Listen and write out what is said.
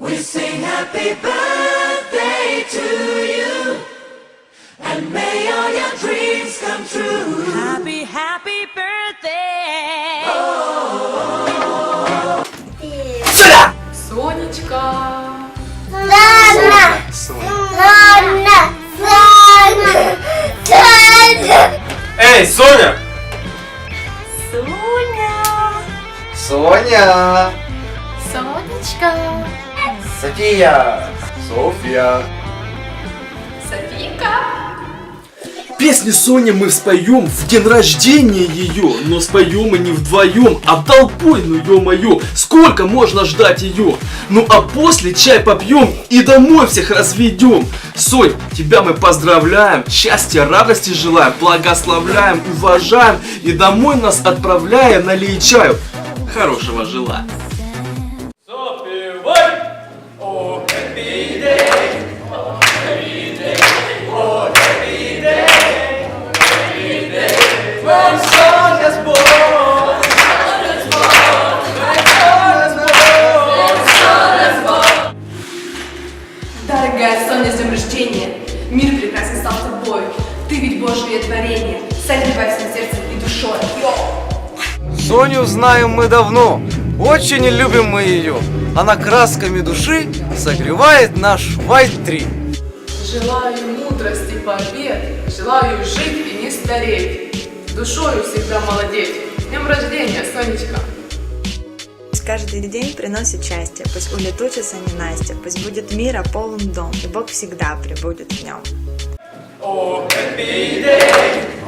We sing happy birthday to you. And may all your dreams come true. Happy, happy birthday! Сонечка. Ладно. Ладно. Ладно. Ладно. Эй, Соня! Соня! Соня! Сонечка. София! Софья! Софийка. Песни Сони мы споем в день рождения ее, но споем и не вдвоем, а толпой, ну ё-моё, сколько можно ждать ее? Ну а после чай попьем и домой всех разведем. Сонь, тебя мы поздравляем, счастья, радости желаем, благословляем, уважаем и домой нас отправляя налей чаю. Хорошего желаю. Дорогая Соня, с днем рождения. Мир прекрасен стал тобой. Ты ведь Божье творение. Согревай всем сердцем и душой. Йоу. Соню знаем мы давно, очень любим мы ее. Она красками души согревает наш White 3. Желаю мудрости, побед. Желаю жить и не стареть. Душою всегда молодеть. С днем рождения, Сонечка. Пусть каждый день приносит счастье, пусть улетучится ненастье, пусть будет мира полон дом, и Бог всегда пребудет в нем. When Sonya's born,